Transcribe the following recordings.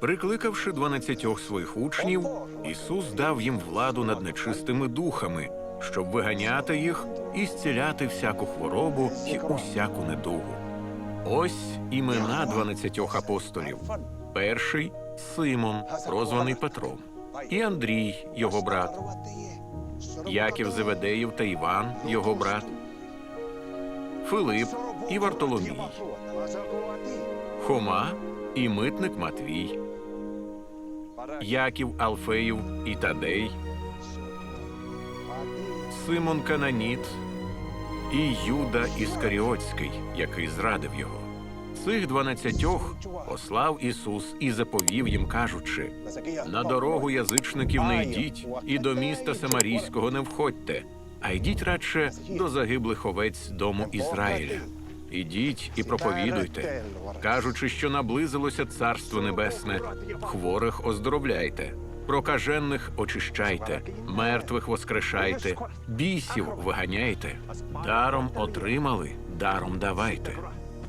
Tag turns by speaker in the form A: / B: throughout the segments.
A: Прикликавши дванадцятьох своїх учнів, Ісус дав їм владу над нечистими духами, щоб виганяти їх і зціляти всяку хворобу і усяку недугу. Ось імена дванадцятьох апостолів. Перший Симон, прозваний Петром, і Андрій, його брат, Яків Зеведеїв та Іван, його брат, Филип і Вартоломій, Хома і митник Матвій, Яків Алфеїв і Тадей, Симон Кананіт і Юда Іскаріотський, який зрадив його. Цих дванадцятьох послав Ісус і заповів їм, кажучи: на дорогу язичників не йдіть, і до міста Самарійського не входьте, а йдіть радше до загиблих овець дому Ізраїля. Ідіть і проповідуйте, кажучи, що наблизилося Царство Небесне, хворих оздоровляйте, прокажених очищайте, мертвих воскрешайте, бісів виганяйте, даром отримали, даром давайте.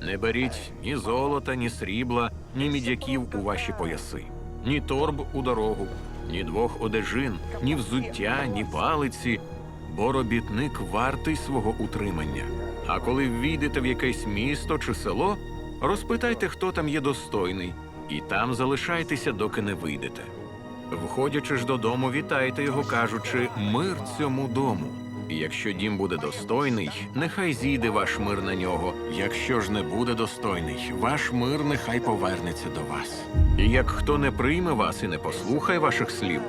A: Не беріть ні золота, ні срібла, ні мідяків у ваші пояси, ні торб у дорогу, ні двох одежин, ні взуття, ні палиці, бо робітник вартий свого утримання. А коли ввійдете в якесь місто чи село, розпитайте, хто там є достойний, і там залишайтеся, доки не вийдете. Входячи ж додому, вітайте його, кажучи мир цьому дому. І якщо дім буде достойний, нехай зійде ваш мир на нього. Якщо ж не буде достойний, ваш мир нехай повернеться до вас. І як хто не прийме вас і не послухає ваших слів,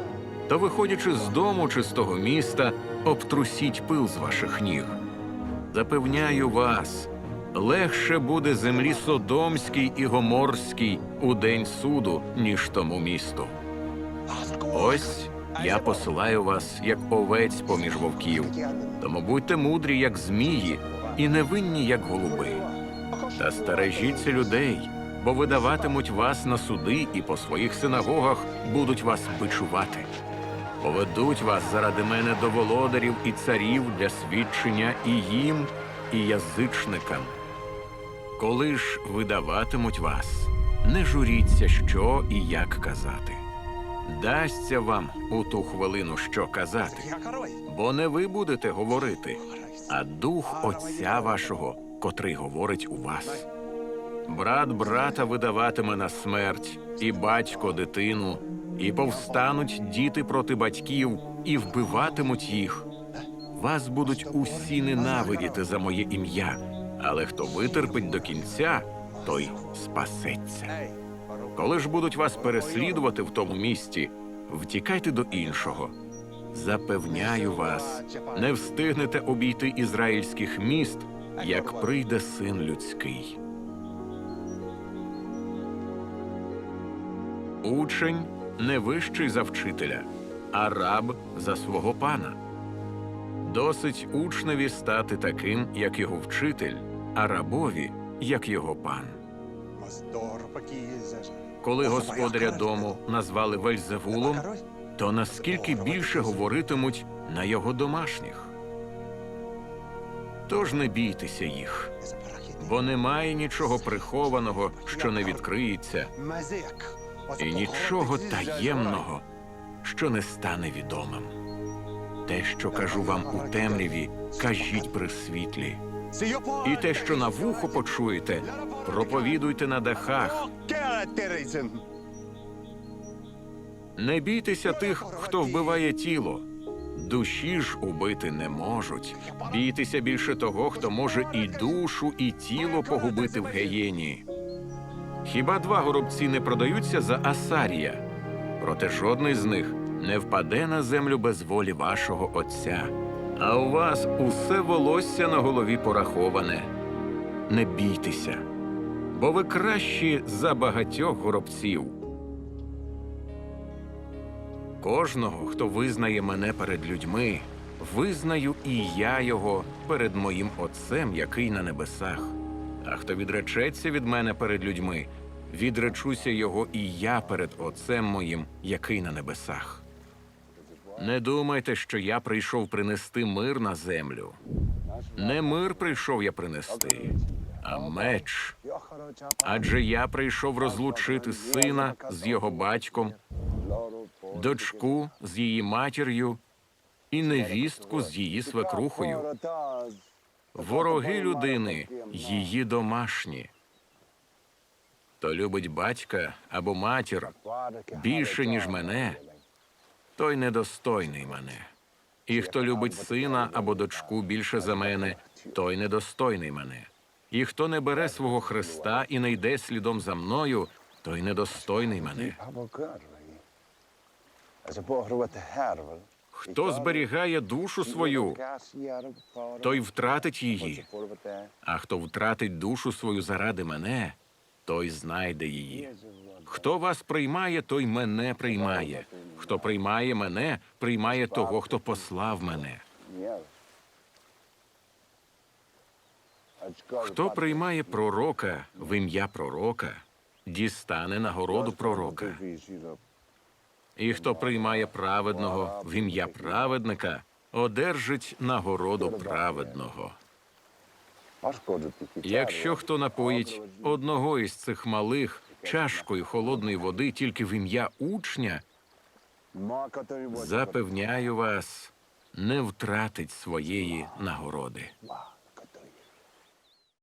A: то, виходячи з дому чи з того міста, обтрусіть пил з ваших ніг. Запевняю вас, легше буде землі Содомській і Гоморській у день суду, ніж тому місту. Ось я посилаю вас, як овець поміж вовків. Тому будьте мудрі, як змії, і невинні, як голуби. Та стережіться людей, бо видаватимуть вас на суди, і по своїх синагогах будуть вас бичувати. Поведуть вас заради мене до володарів і царів для свідчення і їм, і язичникам. Коли ж видаватимуть вас, не журіться, що і як казати. Дасться вам у ту хвилину, що казати, бо не ви будете говорити, а дух Отця вашого, котрий говорить у вас. Брат брата видаватиме на смерть, і батько дитину, і повстануть діти проти батьків, і вбиватимуть їх. Вас будуть усі ненавидіти за моє ім'я, але хто витерпить до кінця, той спасеться. Коли ж будуть вас переслідувати в тому місті, втікайте до іншого. Запевняю вас, не встигнете обійти ізраїльських міст, як прийде син людський. Учень не вищий за вчителя, а раб за свого пана. Досить учневі стати таким, як його вчитель, а рабові, як його пан. Коли господаря дому назвали Вельзевулом, то наскільки більше говоритимуть на його домашніх. Тож не бійтеся їх, бо немає нічого прихованого, що не відкриється, і нічого таємного, що не стане відомим. Те, що кажу вам у темряві, кажіть при світлі. І те, що на вухо почуєте, проповідуйте на дахах. Не бійтеся тих, хто вбиває тіло. Душі ж убити не можуть. Бійтеся більше того, хто може і душу, і тіло погубити в геєні. Хіба два горобці не продаються за асарія? Проте жодний з них не впаде на землю без волі вашого Отця. А у вас усе волосся на голові пораховане. Не бійтеся, бо ви кращі за багатьох горобців. Кожного, хто визнає мене перед людьми, визнаю і я його перед моїм Отцем, який на небесах. А хто відречеться від мене перед людьми, відречуся його і я перед Отцем моїм, який на небесах. Не думайте, що я прийшов принести мир на землю. Не мир прийшов я принести, а меч. Адже я прийшов розлучити сина з його батьком, дочку з її матір'ю і невістку з її свекрухою. Вороги людини її домашні. Хто любить батька або матір більше, ніж мене, той недостойний мене. І хто любить сина або дочку більше за мене, той недостойний мене. І хто не бере свого Христа і не йде слідом за мною, той недостойний мене. Хто зберігає душу свою, той втратить її. А хто втратить душу свою заради мене, той знайде її. Хто вас приймає, той мене приймає. Хто приймає мене, приймає того, хто послав мене. Хто приймає пророка в ім'я пророка, дістане нагороду пророка. І хто приймає праведного в ім'я праведника, одержить нагороду праведного. Якщо хто напоїть одного із цих малих чашкою холодної води тільки в ім'я учня, запевняю вас, не втратить своєї нагороди.